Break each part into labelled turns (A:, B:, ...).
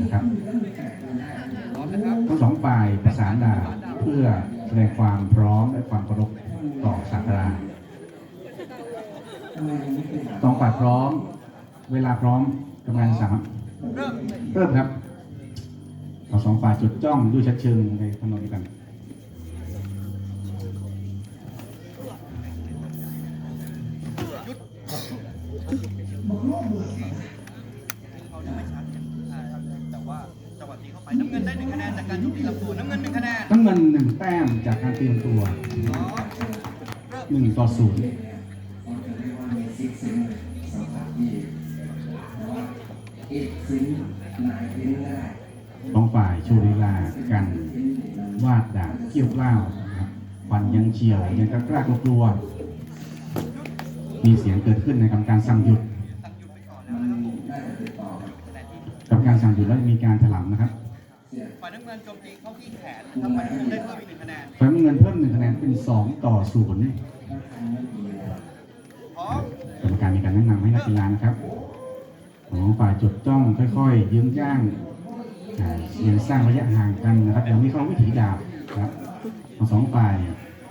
A: นะครับ
B: พร้อมนะครับ
A: ทั้งสองฝ่ายประสานดาบเพื่อแสดงความพร้อมและความเคารพต่อศาสดาสองฝ่ายพร้อม เวลาพร้อมกำลังสาม
B: เริ่ม
A: เริ่มครับเราสองฝ่ายจดจ้องด้วยชัดเชิงในถนนกัน
B: เขายังไม่ชัดอ่าแต่ว่าจังหวะตีเข้า ไปน้ำเงินได้หนึ่งคะแนนจากการโจมตีลำตัวน้ำเงินหนึ่งคะแนน
A: น้ำเงินหนึ่งแต้มจากการเตรียมตัว
B: พร้อเริ่ม
A: หนึ่งต่อศูนย์สองฝ่ายโชว์ลีลากัน วาดดาบเกี่ยวกล้าวนะครับฟันยังเฉียวยังกล้ากล้ากลัว มีเสียงเกิดขึ้นในกรรมการสั่งหยุด
B: กร
A: รมการสั่งหยุดแล้วมีการถลำนะครับ
B: ฝ่ายน้ำเงินโจมตีเข้าที่แขนนะครับฝ่ายน้ำเงินได้เพิ่มอีกหนึ่งคะแนน
A: ฝ่ายน้ำเงินเพิ่มหนึ่งคะแนนเป็นสองต่อศูนย์
B: พร้อม
A: กรรมการมีการแนะนำให้นักกีฬานะครับของฝ่ายจดจ้องค่อยๆยืนย่างอ่ายังสร้างระยะห่างกันนะครับยังไม่เข้าวิถีดาบนะครับทั้งสองฝ่าย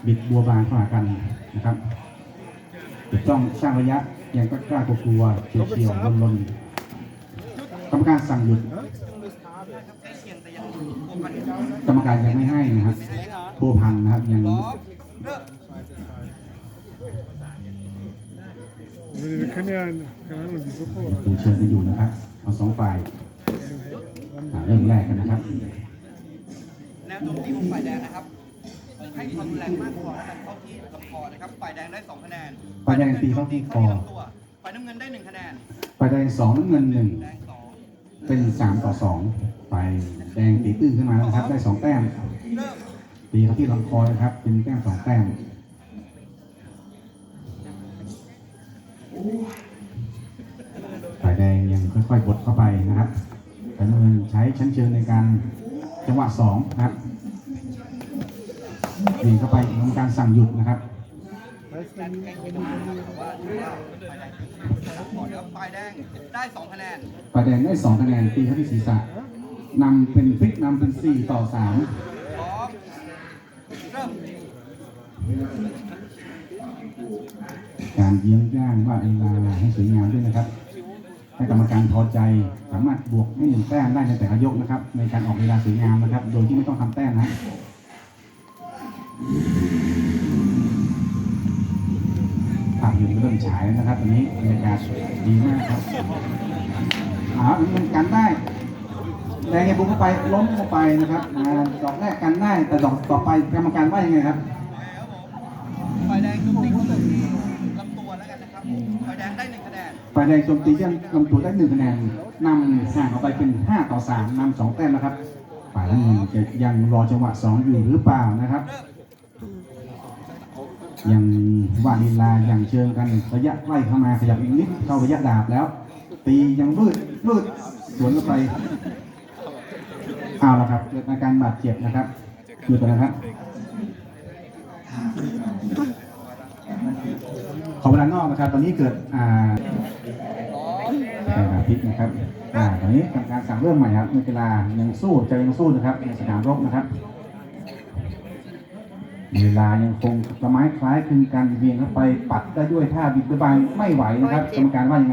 A: บิดบัวบานเข้าหากันนะครับจดจ้องสร้างระยะยังก็กล้ากลัวๆเฉียวเฉียวลนลนๆกรรมการสั่งหยุด
B: นะครับใกล้เคียงแต่ยังผูกพันอยู่
A: กรรมการยังไม่ให้นะครับผู้พันนะครับยัง
B: พร้อมเริ่ม
C: Vedete che ne hanno? Che hanno di sopra.
A: ดูเชิญกันอยู่นะครับทั้งสองฝ่ายอ่าเริ่มแรกกันนะครับ
B: แนวโจมตีของฝ่ายแดงนะครับให้ความรุนแรงมากกว่าแล้วกันเข้าที่ลำคอนะครับฝ่ายแดงได้สองคะแนน
A: ฝ่ายแดงตีเข้าที่คอ
B: ลำตัวฝ่ายน้ำเงินได้หนึ่งคะแนน
A: ฝ่ายแดงสองน้ำเงินหนึ่ง
B: แดงสอง
A: เป็นสามต่อสองฝ่ายแดงตีตื้นขึ้นมาแล้วนะครับ ได้สองแต้มตีเขาที่ลำคอนะครับ เป็นแต้มสองแต้มฝ่ายแดงยังค่อยๆบดเข้าไปนะครับฝ่ายน้ำเงินใช้ชั้นเชิงในการจังหวะสองนะครับยิงเข้าไปทำการสั่งหยุดนะครับ
B: กล้เคียงกันแต่ว่าถือว่าฝ่ายแดงก่อนนะครับฝ่ายแดงได้สองคะแนน
A: ฝ่ายแดงได้สองคะแนนตีเข้าที่ศีรษะนำเป็นพลิกนำเป็นสี่ต่อสาม
B: พร้อมเริ่ม
A: การเยื้องย่างว่าเวลาให้สวยงามด้วยนะครับให้กรรมการพอใจสามารถบวกให้หนึ่งแต้มได้ในแต่ละยกนะครับ ในการออกเวลาสวยงามนะครับ โดยที่ไม่ต้องทำแต้มนะ ยนตร์ก็เริ่มฉายแล้วนะครับตอนนี้บรรยากาศดีมากครับอ่ามันกันได้แดงไงบุกเข้าไปล้มเข้าไปนะครับอ่าดอกแรกกันได้แต่ดอกต่อไปกรรมการว่ายังไงครับ
B: แล้วผมฝ่ายแดงโจมตีเข้าที่ลำตัวแล้วกันนะครับฝ่ายแดงได้หนึ่งคะแนน
A: ฝ่ายแดงโจมตียังลำตัวได้หนึ่งคะแนนนำห่างออกไปเป็น 5 ต่อ 3นำสองแต้มนะครับฝ่ายน้ำเงินจะยังรอจังหวะ 2 อยู่หรือเปล่านะครับ
B: เริ่ม
A: ยัง วาดลีลาอย่างเชิงกันระยะใกล้เข้ามาขยับอีกนิดเข้าระยะดาบแล้ว ตียังบืดบืดสวนเข้าไปเอาละครับเกิดอาการบาดเจ็บนะครับหยุดนะครับขอเวลานอกนะครับ ตอนนี้เกิดอ่า
B: พร้อม
A: เป็นอาทิตย์นะครับอ่าตอนนี้กรรมการสั่งเริ่มใหม่ครับนักกีฬายังสู้ใจยังสู้นะครับในสนามรบนะครับ เวลายังคงสมัยคล้ายคลึงกันเวียงเข้าไปปัดได้ด้วยท่าบิดบายไม่ไหวนะครับกรรมการว่ายังไง